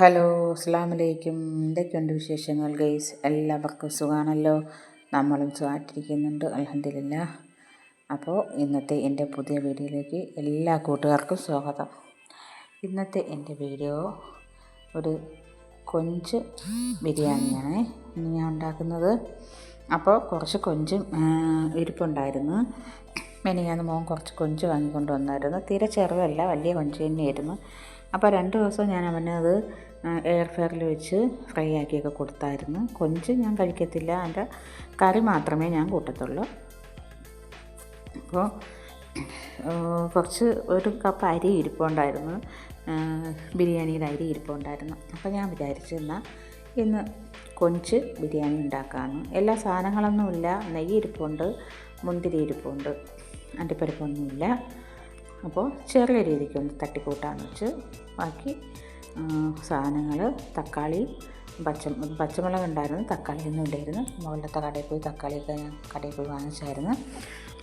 Hello അസ്സാം വലൈക്കും എന്തൊക്കെയുണ്ട് വിശേഷങ്ങൾ ഗൈസ്? എല്ലാവർക്കും സുഖമാണല്ലോ നമ്മളും സുഖമായിട്ടിരിക്കുന്നുണ്ട് അലഹദില്ല അപ്പോൾ ഇന്നത്തെ എന്റെ പുതിയ വീഡിയോയിലേക്ക് എല്ലാ കൂട്ടുകാർക്കും സ്വാഗതം. ഇന്നത്തെ എന്റെ വീഡിയോ ഒരു കൊഞ്ച് ബിരിയാണിയാണ് ഇന്ന് ഞാൻ ഉണ്ടാക്കുന്നത്. അപ്പോൾ കുറച്ച് കൊഞ്ചും ഇരിപ്പുണ്ടായിരുന്നു. മെനിയാന്ന് മോൻ കുറച്ച് കൊഞ്ച് വാങ്ങിക്കൊണ്ട് വന്നായിരുന്നു. തീരെ ചെറുതല്ല വലിയ കൊഞ്ച് തന്നെയായിരുന്നു. അപ്പോൾ രണ്ട് ദിവസം ഞാൻ അവനത് എയർ ഫെയറിൽ വെച്ച് ഫ്രൈ ആക്കിയൊക്കെ കൊടുത്തായിരുന്നു. കൊഞ്ച് ഞാൻ കഴിക്കത്തില്ല അതിന്റെ കറി മാത്രമേ ഞാൻ കൂട്ടത്തുള്ളൂ. അപ്പോൾ കുറച്ച് ഒരു കപ്പ് അരി ഇരിപ്പുണ്ടായിരുന്നു. ബിരിയാണിയുടെ അരി ഇരിപ്പുണ്ടായിരുന്നു. അപ്പോൾ ഞാൻ വിചാരിച്ചു എന്നാൽ ഇന്ന് കൊഞ്ച് ബിരിയാണി ഉണ്ടാക്കാമെന്ന്. എല്ലാ സാധനങ്ങളൊന്നുമില്ല നെയ്യ് ഇരിപ്പുണ്ട് മുന്തിരി ഇരിപ്പുണ്ട് അണ്ടിപ്പരിപ്പൊന്നുമില്ല. അപ്പോൾ ചെറിയ രീതിക്കൊന്ന് തട്ടിക്കൂട്ടാന്ന് വെച്ച് ബാക്കി സാധനങ്ങൾ തക്കാളി പച്ച പച്ചമുളക് ഉണ്ടായിരുന്നു തക്കാളി ഒന്നും ഇല്ലായിരുന്നു. മുകളിലത്തെ കടയിൽ പോയി തക്കാളിയൊക്കെ ഞാൻ കടയിൽ പോയി വാങ്ങിച്ചായിരുന്നു.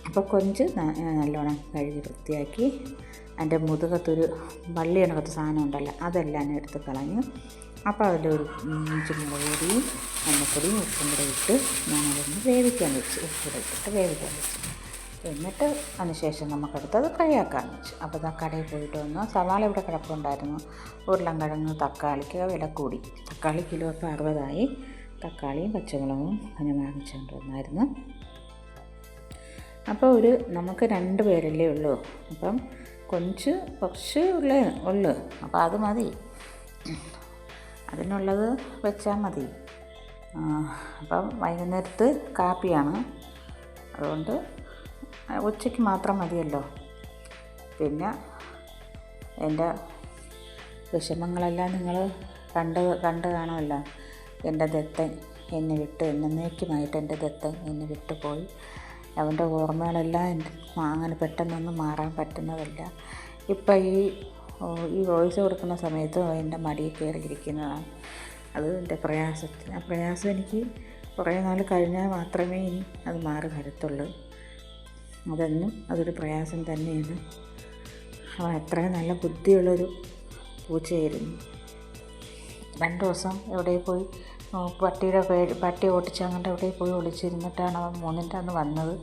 അപ്പോൾ കൊഞ്ച് നല്ലോണം കഴുകി വൃത്തിയാക്കി അതിന്റെ മുതുകത്തൊരു വള്ളി കണക്കത്തെ സാധനം ഉണ്ടല്ലോ അതെല്ലാം എടുത്ത് കളഞ്ഞു. അപ്പോൾ അതിലൊരു ഇഞ്ചി മുളക് പൊടിയും മഞ്ഞപ്പൊടിയും ഉപ്പും കൂടെ ഇട്ട് ഞാനതൊന്ന് വേവിക്കാൻ വെച്ച് ഉപ്പുകൂടെ ഇട്ടിട്ട് വേവിക്കാൻ വെച്ചു. എന്നിട്ട് അതിനുശേഷം നമുക്കടുത്തത് കഴിയാക്കാന്ന് ആക്കാൻ വെച്ചു. അപ്പോൾ ഇതാ കടയിൽ പോയിട്ട് വന്നു. സവാള ഇവിടെ കിടപ്പുണ്ടായിരുന്നു. ഉരുളൻകിഴങ്ങ് തക്കാളിക്ക് വില കൂടി. തക്കാളി കിലോ ഇപ്പോൾ അറുപതായി. തക്കാളിയും പച്ചമുളകും അങ്ങനെ വാങ്ങിച്ചുകൊണ്ട് വന്നായിരുന്നു അപ്പോൾ ഒരു നമുക്ക് രണ്ട് പേരല്ലേ ഉള്ളൂ. അപ്പം കൊഞ്ച് കുറച്ച് ഉള്ള ഉള്ളു. അപ്പോൾ അത് മതി. അതിനുള്ളത് വെച്ചാൽ മതി. അപ്പം വൈകുന്നേരത്ത് കാപ്പിയാണ്. അതുകൊണ്ട് ഉച്ചയ്ക്ക് മാത്രം മതിയല്ലോ. പിന്നെ എന്റെ വിഷമങ്ങളെല്ലാം നിങ്ങൾ കണ്ട് കണ്ട് കാണുമല്ലോ. എന്റെ ദത്തൻ എന്നെ വിട്ട് എന്നേക്കുമായിട്ട് എന്റെ ദത്തൻ എന്നെ വിട്ടുപോയി അവന്റെ ഓർമ്മകളെല്ലാം അങ്ങനെ പെട്ടെന്നൊന്നും മാറാൻ പറ്റുന്നതല്ല. ഇപ്പം ഈ ഈ വോയിസ് കൊടുക്കുന്ന സമയത്ത് എന്റെ മടിയിൽ കയറിയിരിക്കുന്നതാണ്. അത് എന്റെ പ്രയാസത്തിന് ആ പ്രയാസം എനിക്ക് കുറേ നാൾ കഴിഞ്ഞാൽ മാത്രമേ ഇനി അത് മാറി വരത്തുള്ളൂ. അതെന്നും അതൊരു പ്രയാസം തന്നെയാണ്. അവൻ അത്ര നല്ല ബുദ്ധിയുള്ളൊരു പൂച്ചയായിരുന്നു. രണ്ട് ദിവസം എവിടെ പോയി പട്ടിയുടെ പേര് പട്ടി ഓട്ടിച്ച് അങ്ങോട്ട് എവിടെ പോയി ഒളിച്ചിരുന്നിട്ടാണ് അവൻ മൂന്നിന്റെ അന്ന് വന്നത്.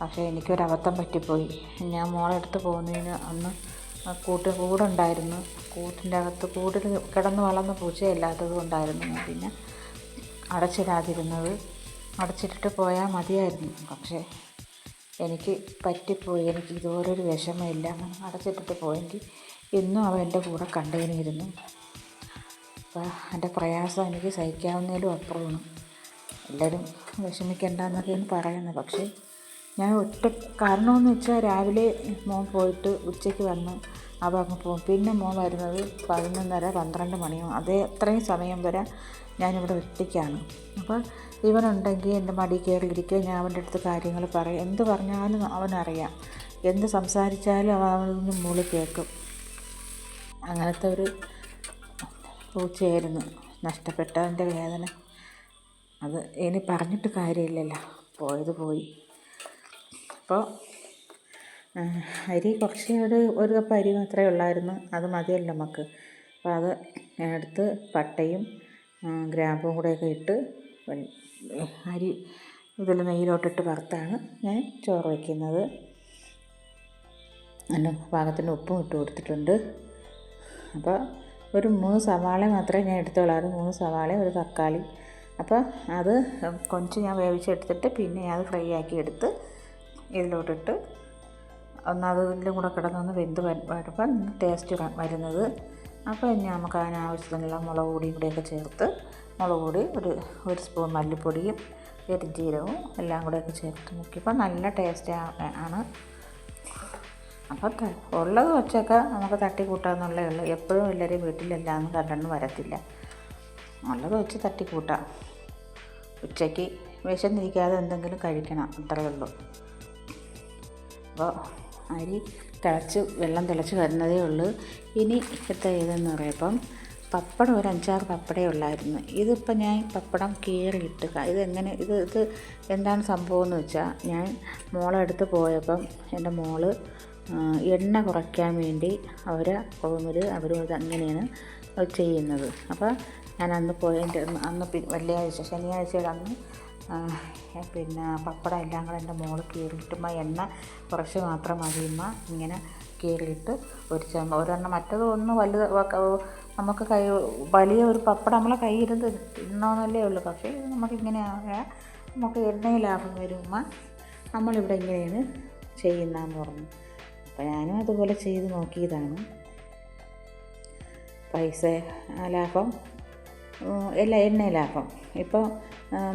പക്ഷേ എനിക്കൊരബദ്ധം പറ്റിപ്പോയി. ഞാൻ മോളെടുത്ത് പോകുന്നതിന് അന്ന് കൂട്ട് കൂടുണ്ടായിരുന്നു. കൂട്ടിന്റെ അകത്ത് കൂടിൽ കിടന്ന് വളർന്ന പൂച്ചയല്ലാത്തത് കൊണ്ടായിരുന്നു ഞാൻ പിന്നെ അടച്ചിടാതിരുന്നത്. അടച്ചിട്ടിട്ട് പോയാൽ മതിയായിരുന്നു. പക്ഷേ എനിക്ക് പറ്റിപ്പോയി. എനിക്ക് ഇതുപോലൊരു വിഷമമില്ല അടച്ചിട്ടിട്ട് പോയെങ്കിൽ ഇന്നും അവൻ എന്റെ കൂടെ കണ്ടതിനിരുന്നു അപ്പോൾ എന്റെ പ്രയാസം എനിക്ക് സഹിക്കാവുന്നതിലും അപ്പുറമാണ്. എല്ലാവരും വിഷമിക്കേണ്ടെന്നൊക്കെയാണ് പറയുന്നത്. പക്ഷേ ഞാൻ ഒറ്റ കാരണമെന്ന് വെച്ചാൽ രാവിലെ മോൻ പോയിട്ട് ഉച്ചയ്ക്ക് വന്ന് പോകും പിന്നെ മോൻ വരുന്നത് പതിനൊന്നര പന്ത്രണ്ട് മണിയും അതേ അത്രയും സമയം വരെ ഞാനിവിടെ ഒറ്റയ്ക്കാണ്. അപ്പോൾ ഇവനുണ്ടെങ്കിൽ എന്റെ മടി കയറിയിരിക്കുക ഞാൻ അവന്റെ അടുത്ത് കാര്യങ്ങൾ പറയും. എന്ത് പറഞ്ഞാലും അവനറിയാം. എന്ത് സംസാരിച്ചാലും അവൻ അവനൊന്ന് മൂളി കേൾക്കും. അങ്ങനത്തെ ഒരു പൂച്ചയായിരുന്നു. നഷ്ടപ്പെട്ടതിന്റെ വേദന. അത് ഇനി പറഞ്ഞിട്ട് കാര്യമില്ലല്ലോ. പോയത് പോയി. അപ്പോൾ അരി കുറച്ച് ഒരു ഒരു കപ്പ് അരി മാത്രമേ ഉള്ളായിരുന്നു. അത് മതിയല്ലോ നമുക്ക് അപ്പോൾ അത് എടുത്ത് പട്ടയും ഗ്രാമ്പും കൂടെയൊക്കെ ഇട്ട് അരി ഇതിൽ നെയ്യിലോട്ടിട്ട് വറുത്താണ് ഞാൻ ചോറ് വയ്ക്കുന്നത് അതിന് പാകത്തിന് ഉപ്പും ഇട്ട് കൊടുത്തിട്ടുണ്ട്. അപ്പോൾ ഒരു മൂന്ന് സവാള മാത്രമേ ഞാൻ എടുത്തോളാറ് മൂന്ന് സവാള ഒരു തക്കാളി. അപ്പോൾ അത് കൊഞ്ച് ഞാൻ വേവിച്ചെടുത്തിട്ട് പിന്നെ അത് ഫ്രൈ ആക്കി എടുത്ത് ഇതിലോട്ടിട്ട് ഒന്ന് അതിലും കൂടെ കിടന്നൊന്ന് വെന്ത് വരുമ്പോൾ ടേസ്റ്റ് വരുന്നത്. അപ്പോൾ ഇനി നമുക്ക് അതിനാവശ്യത്തിനുള്ള മുളക് പൊടിയും കൂടെയൊക്കെ ചേർത്ത് മുളക് പൊടി ഒരു ഒരു സ്പൂൺ മല്ലിപ്പൊടിയും പെരുംജീരകവും എല്ലാം കൂടെയൊക്കെ ചേർത്ത് നോക്കിയപ്പോൾ നല്ല ടേസ്റ്റ് ആണ്. അപ്പോൾ ഉള്ളത് വെച്ചൊക്കെ നമുക്ക് തട്ടി കൂട്ടാമെന്നുള്ളേ ഉള്ളൂ. എപ്പോഴും എല്ലാവരും വീട്ടിലെല്ലാം കണ്ടെന്ന് വരത്തില്ല. ഉള്ളത് വെച്ച് തട്ടി കൂട്ടാം. ഉച്ചയ്ക്ക് വിശന്നിരിക്കാതെ എന്തെങ്കിലും കഴിക്കണം അത്രയേ ഉള്ളൂ. അപ്പോൾ അരി തിളച്ച് വെള്ളം തിളച്ച് വരുന്നതേ ഉള്ളൂ. ഇനി ഇപ്പോഴത്തെ ഇതെന്ന് പറയുമ്പം പപ്പടം ഒരു അഞ്ചാറ് പപ്പടേ ഉള്ളായിരുന്നു. ഇതിപ്പോൾ ഞാൻ പപ്പടം കീറിയിട്ട് ഇതെങ്ങനെ ഇത് ഇത് എന്താണ് സംഭവം എന്ന് വെച്ചാൽ ഞാൻ മോളെടുത്ത് പോയപ്പം എന്റെ മോൾ എണ്ണ കുറയ്ക്കാൻ വേണ്ടി അവർ അവരും അത് അങ്ങനെയാണ് ചെയ്യുന്നത്. അപ്പോൾ ഞാൻ അന്ന് പോയതിന്റെ അന്ന് വെള്ളിയാഴ്ച ശനിയാഴ്ചയുടെ അന്ന് പിന്നെ പപ്പടം എല്ലാം കൂടെ എന്റെ മോൾ കീറിയിട്ടുമ്മ എണ്ണ കുറച്ച് മാത്രം മതിയുമ്മ ഇങ്ങനെ കീറിയിട്ട് ഒരു ചമ്മ ഒരെണ്ണം മറ്റത് ഒന്ന് വലുത് നമുക്ക് കൈ വലിയ ഒരു പപ്പടം നമ്മളെ കയ്യിരുന്ന് തിന്നണമെന്നല്ലേ ഉള്ളൂ. പക്ഷേ നമുക്കിങ്ങനെ നമുക്ക് എണ്ണയിൽ ലാഭം വരുമ്മ നമ്മളിവിടെ ഇങ്ങനെയാണ് ചെയ്യുന്നതെന്ന് പറഞ്ഞു. അപ്പോൾ ഞാനും അതുപോലെ ചെയ്ത് നോക്കിയതാണ്. പൈസ ലാഭം എല്ലാ എണ്ണ ലാഭം. ഇപ്പോൾ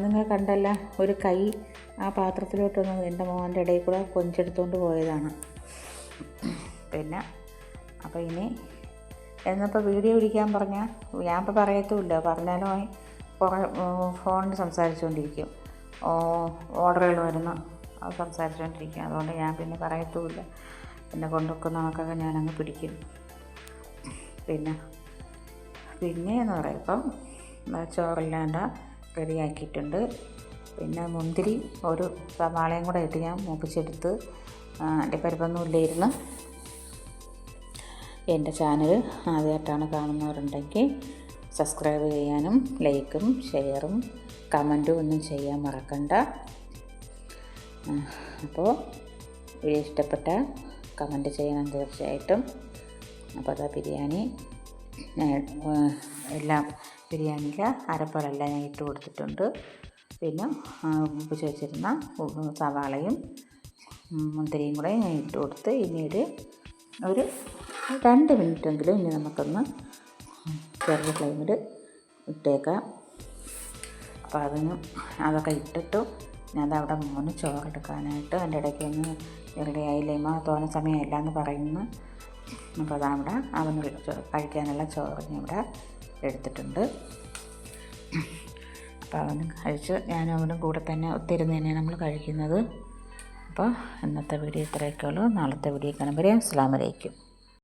നിങ്ങൾ കണ്ടല്ല ഒരു കൈ ആ പാത്രത്തിലോട്ടൊന്ന് എന്റെ മോന്റെ ഇടയിൽ കൂടെ കൊഞ്ചെടുത്തുകൊണ്ട് പോയതാണ്. പിന്നെ അപ്പോൾ ഇനി എന്നിപ്പോൾ വീഡിയോ പിടിക്കാൻ പറഞ്ഞാൽ ഞാൻ ഇപ്പോൾ പറയത്തുമില്ല പറഞ്ഞാലും കുറേ ഫോണിൽ സംസാരിച്ചുകൊണ്ടിരിക്കും. ഓർഡറുകൾ വരുന്ന സംസാരിച്ചുകൊണ്ടിരിക്കും. അതുകൊണ്ട് ഞാൻ പിന്നെ പറയത്തുമില്ല. എന്നെ കൊണ്ടുവെക്കുന്ന കണക്കൊക്കെ ഞാനങ്ങ് പിടിക്കും. പിന്നെ പിന്നെ എന്ന് പറയുമ്പം ചോറില്ലാണ്ട ചോറെല്ലാം റെഡിയാക്കിയിട്ടുണ്ട്. പിന്നെ മുന്തിരി ഒരു സവാളയും കൂടെ ഇട്ട് ഞാൻ മൂപ്പിച്ചെടുത്ത് എന്റെ പരിപൊന്നും ഇല്ലായിരുന്നു. എന്റെ ചാനൽ ആദ്യമായിട്ടാണ് കാണുന്നവരുണ്ടെങ്കിൽ സബ്സ്ക്രൈബ് ചെയ്യാനും ലൈക്കും ഷെയറും കമന്റും ഒന്നും ചെയ്യാൻ മറക്കണ്ട. അപ്പോൾ വീഡിയോ ഇഷ്ടപ്പെട്ട കമന്റ് ചെയ്യണം തീർച്ചയായിട്ടും. അപ്പോൾ അതാ ബിരിയാണി എല്ലാം ബിരിയാണിയിൽ അരപ്പളെല്ലാം ഞാൻ ഇട്ട് കൊടുത്തിട്ടുണ്ട്. പിന്നെ ഉപ്പ് വെച്ചിരുന്ന സവാളയും മുന്തിരിയും കൂടെ ഞാൻ ഇട്ട് കൊടുത്ത് ഇനി ഒരു രണ്ട് മിനിറ്റെങ്കിലും ഇനി നമുക്കൊന്ന് ചെറിയ ഫ്ലെയിമിൽ ഇട്ടേക്കാം. അപ്പോൾ അതിന് അതൊക്കെ ഇട്ടിട്ടു ഞാൻ അവിടെ മൂന്ന് ചോറെടുക്കാനായിട്ട് എന്റെ ഇടയ്ക്ക് ഒന്ന് റെഡി ആയില്ലേമ്മ തോന്ന സമയമില്ല എന്ന് പറയുന്നു അപ്പോൾ അതവിടെ അവന് കഴിക്കാനുള്ള ചോറ് ഇവിടെ എടുത്തിട്ടുണ്ട്. അപ്പോൾ അവന് കഴിച്ച് ഞാനും അവനും കൂടെ തന്നെ ഒത്തിരുന്ന് തന്നെയാണ് നമ്മൾ കഴിക്കുന്നത്. അപ്പോൾ ഇന്നത്തെ വീഡിയോ ഇത്രയൊക്കെ ഉള്ളൂ. നാളത്തെ വീഡിയോ കാണുമ്പോൾ അസ്സാം വലൈക്കും